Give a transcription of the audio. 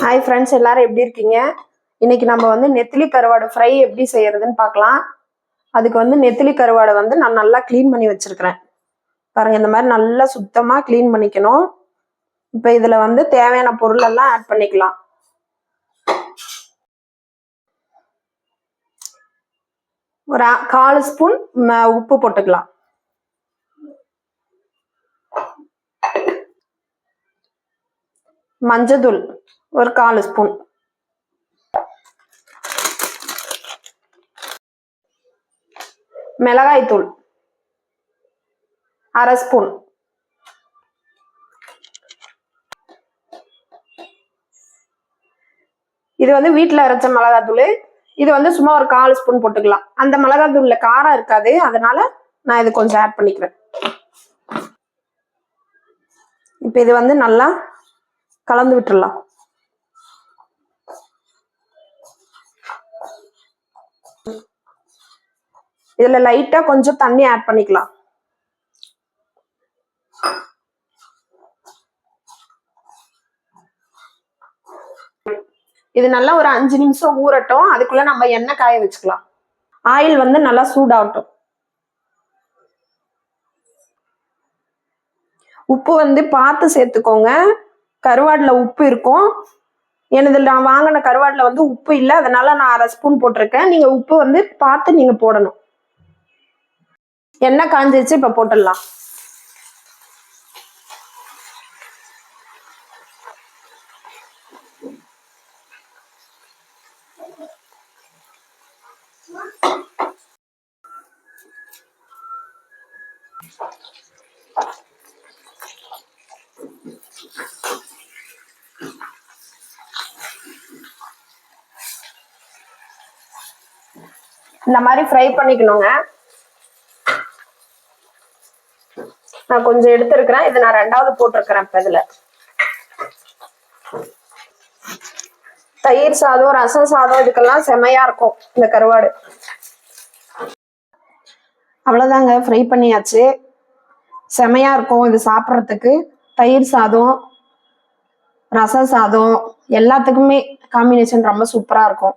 Hi friends எல்லாரும் எப்படி இருக்கீங்க? இன்னைக்கு நம்ம வந்து நெத்திலி கருவாடு ஃப்ரை எப்படி செய்யறதுன்னு பார்க்கலாம். அதுக்கு வந்து நெத்திலி கருவாடை வந்து நான் நல்லா க்ளீன் பண்ணி வச்சிருக்கிறேன். பாருங்க இந்த மாதிரி நல்லா சுத்தமா க்ளீன் பண்ணிக்கணும். இப்போ இதுல வந்து தேவையான பொருள் எல்லாம் ஆட் பண்ணிக்கலாம். ஒரு கால் ஸ்பூன் உப்பு போட்டுக்கலாம். மஞ்சத்தூள் ஒரு கால் ஸ்பூன். மிளகாய் தூள் அரை ஸ்பூன். இது வந்து வீட்டில் அரைச்ச மிளகாத்தூள். இது வந்து சும்மா ஒரு கால் ஸ்பூன் போட்டுக்கலாம். அந்த மிளகாத்தூளில் தூள்ல காரம் இருக்காது. அதனால நான் இது கொஞ்சம் ஆட் பண்ணிக்கிறேன். இப்போ இது வந்து நல்லா கலந்து விட்டுறலாம். இதுல லைட்டா கொஞ்சம் தண்ணி ஆட் பண்ணிக்கலாம். இது நல்லா ஒரு அஞ்சு நிமிஷம் ஊறட்டும். அதுக்குள்ள நம்ம எண்ணெய் காய வச்சுக்கலாம். ஆயில் வந்து நல்லா சூடாகட்டும். உப்பு வந்து பார்த்து சேர்த்துக்கோங்க. கருவாடில் உப்பு இருக்கும். எனது நான் வாங்கின கருவாடில் வந்து உப்பு இல்லை. அதனால நான் அரை ஸ்பூன் போட்டிருக்கேன். நீங்கள் உப்பு வந்து பார்த்து நீங்கள் போடணும். எண்ணெய் காஞ்சிருச்சு இப்போ போட்டுடலாம். இந்த மாதிரி ஃப்ரை பண்ணிக்கணுங்க. நான் கொஞ்சம் எடுத்திருக்கிறேன். இது நான் ரெண்டாவது போட்டிருக்கிறேன் இப்போ இதில். தயிர் சாதம் ரசம் சாதம் இதுக்கெல்லாம் செமையா இருக்கும் இந்த கருவாடு. அவ்வளோதாங்க ஃப்ரை பண்ணியாச்சு. செமையா இருக்கும் இது சாப்பிட்றதுக்கு. தயிர் சாதம் ரச சாதம் எல்லாத்துக்குமே காம்பினேஷன் ரொம்ப சூப்பராக இருக்கும்.